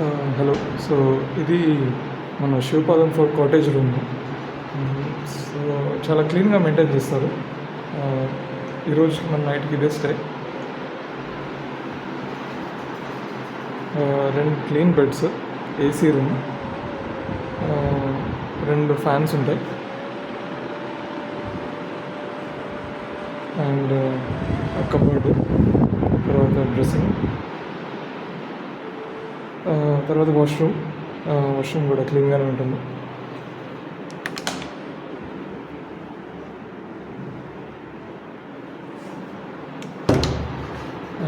Hello. So ఇది మన Shivapadam four cottage room. So చాలా క్లీన్గా మెయింటైన్ చేస్తారు. ఈరోజు మన నైట్కి ఇదే స్టే. రెండు క్లీన్ బెడ్స్ ఏసీ రూమ్ రెండు ఫ్యాన్స్ ఉంటాయి. అండ్ కబోర్డ్ తర్వాత డ్రెస్సింగ్ తర్వాత వాష్రూమ్ వాష్రూమ్ కూడా క్లీన్గానే ఉంటుంది.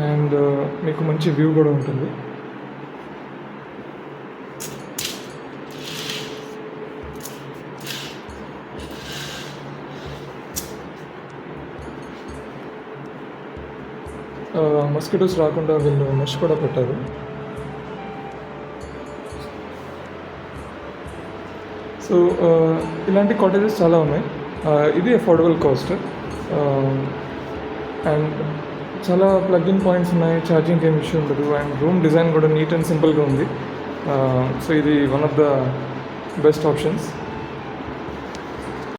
అండ్ మీకు మంచి వ్యూ కూడా ఉంటుంది. మస్కిటోస్ రాకుండా వీళ్ళు మెష్ కూడా పెట్టారు. సో ఇలాంటి కాటేజెస్ చాలా ఉన్నాయి. ఇది అఫోర్డబుల్ కాస్ట్ అండ్ చాలా ప్లగ్ ఇన్ పాయింట్స్ ఉన్నాయి ఛార్జింగ్ ఏం ఇష్యూ ఉండదు అండ్ రూమ్ డిజైన్ కూడా నీట్ అండ్ సింపుల్గా ఉంది. సో ఇది one of the best options